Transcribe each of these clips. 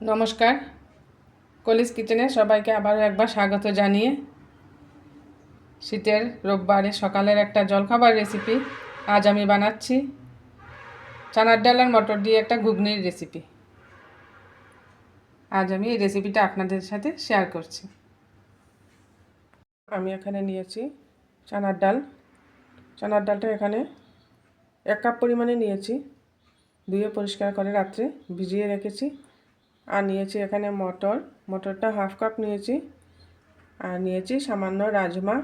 নমস্কার। কলিস কিচেনে সবাইকে আবারও একবার স্বাগত জানিয়ে শীতের রোববারে সকালের একটা জলখাবার রেসিপি আজ আমি বানাচ্ছি চানার ডাল আর মটর দিয়ে একটা ঘুগনির রেসিপি আজ আমি এই রেসিপিটা আপনাদের সাথে শেয়ার করছি। আমি এখানে নিয়েছি চানার ডাল। চানার ডালটা এখানে এক কাপ পরিমাণে নিয়েছি। ধুয়ে পরিষ্কার করে রাত্রে ভিজিয়ে রেখেছি। আর নিয়েছি এখানে মটর। মটরটা হাফ কাপ নিয়েছি। আর নিয়েছি সামান্য রাজমা।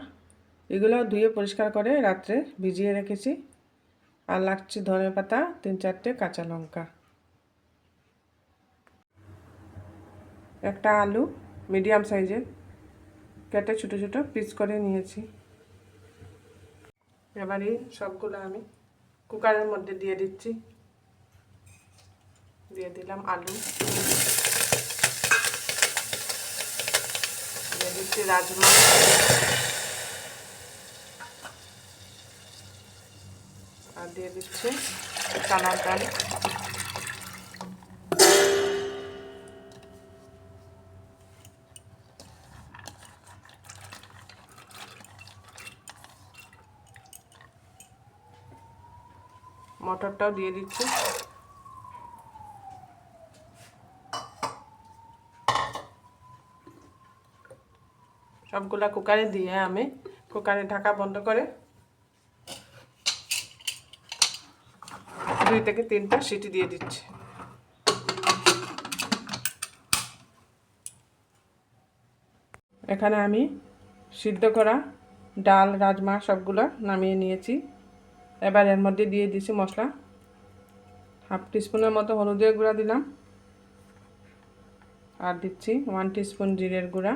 এগুলো ধুয়ে পরিষ্কার করে রাত্রে ভিজিয়ে রেখেছি। আর লাগছে ধনে পাতা, তিন চারটে কাঁচা লঙ্কা। একটা আলু মিডিয়াম সাইজের। কেটে ছোটো ছোটো পিস করে নিয়েছি। এবারে সবগুলো আমি কুকারের মধ্যে দিয়ে দিচ্ছি। দিয়ে দিলাম আলু। দিচ্ছি রাজমা আর দিয়ে দিচ্ছি চানার ডাল। মটরটাও দিয়ে দিচ্ছি। সবগুলা কুকারে দিয়ে আমি কুকারে ঢাকা বন্ধ করে দুই থেকে তিনটা সিটি দিয়ে দিচ্ছি। এখানে আমি সিদ্ধ করা ডাল, রাজমা সবগুলো নামিয়ে নিয়েছি। এবার এর মধ্যে দিয়ে দিয়েছি মশলা। হাফ টিস্পুনের মতো হলুদের গুঁড়া দিলাম। আর দিচ্ছি ওয়ান টিস্পুন জিরের গুঁড়া।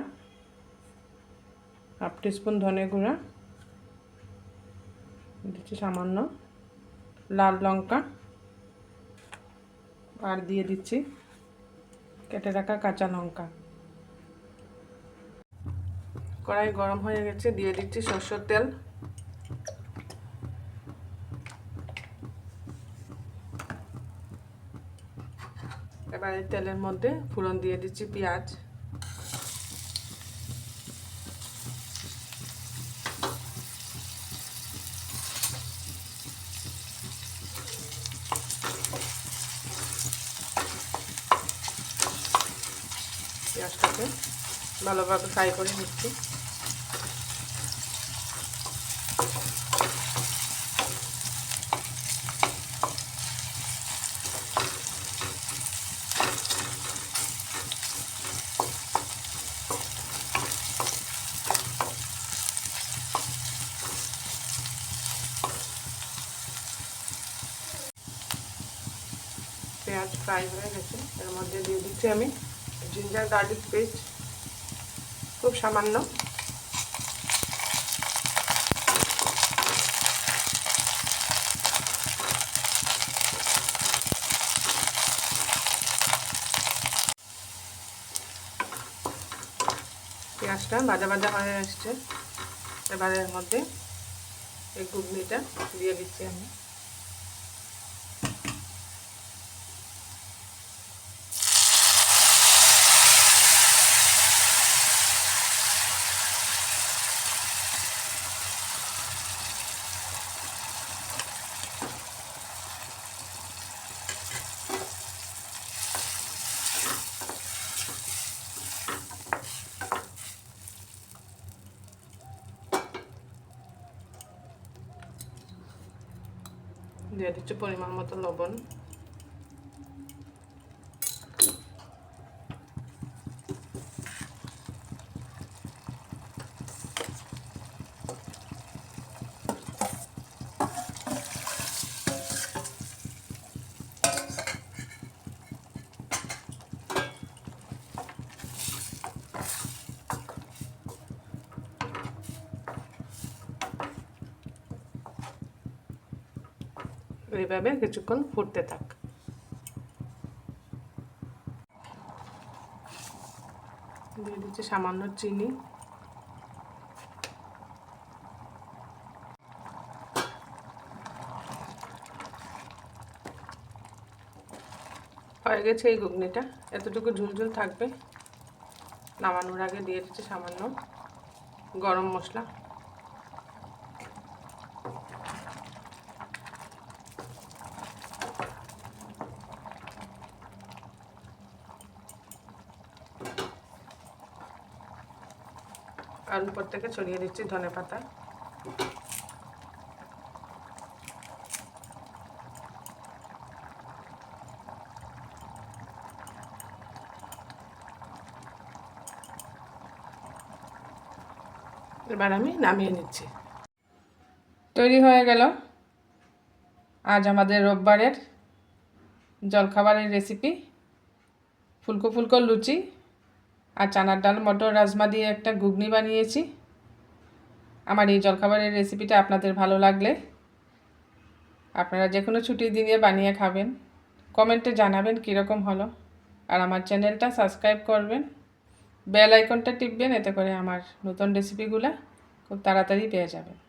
হাফ টিস্পুন ধনে গুঁড়া, দিচ্ছি সামান্য লাল লঙ্কা, আর দিয়ে দিচ্ছি কেটে রাখা কাঁচা লঙ্কা। কড়াই গরম হয়ে গেছে, দিয়ে দিচ্ছি সরষের তেল। এবার তেলের মধ্যে ফুরন দিয়ে দিচ্ছি পেঁয়াজ। পেঁয়াজটাকে ভালোভাবে ফ্রাই করে নিচ্ছি। পেঁয়াজ ফ্রাই হয়ে গেছে। এর মধ্যে দিয়ে দিচ্ছি আমি জিঞ্জার গার্লিক পেস্ট খুব সামান্য। পেঁয়াজটা ভাজা ভাজা হয়ে আসছে এবারে এর মধ্যে এই ঘুগনিটা দিয়ে দিচ্ছি আমি। দিয়ে দিচ্ছি পরিমাণ মতো লবণ। এইভাবে কিছুক্ষণ ফুটতে থাক। দিয়ে দিচ্ছি সামান্য চিনি। হয়ে গেছে এই ঘুগনিটা। এতটুকু ঝুলঝুল থাকবে। নামানোর আগে দিয়ে দিচ্ছি সামান্য গরম মশলা। আর উপর থেকে ছড়িয়ে দিচ্ছি ধনে পাতা। এবার আমি নামিয়ে নিচ্ছি। তৈরি হয়ে গেল। আজ আমাদের রোববারের জলখাবারের রেসিপি ফুলকো ফুলকো লুচি। আর চানার ডাল, মটর, রাজমা দিয়ে একটা ঘুগনি বানিয়েছি। আমার এই জলখাবারের রেসিপিটা আপনাদের ভালো লাগলে আপনারা যে কোনো ছুটির দিনে বানিয়ে খাবেন। কমেন্টে জানাবেন কীরকম হলো। আর আমার চ্যানেলটা সাবস্ক্রাইব করবেন। বেল আইকনটা টিপবেন, এতে করে আমার নতুন রেসিপিগুলো খুব তাড়াতাড়ি পেয়ে যাবেন।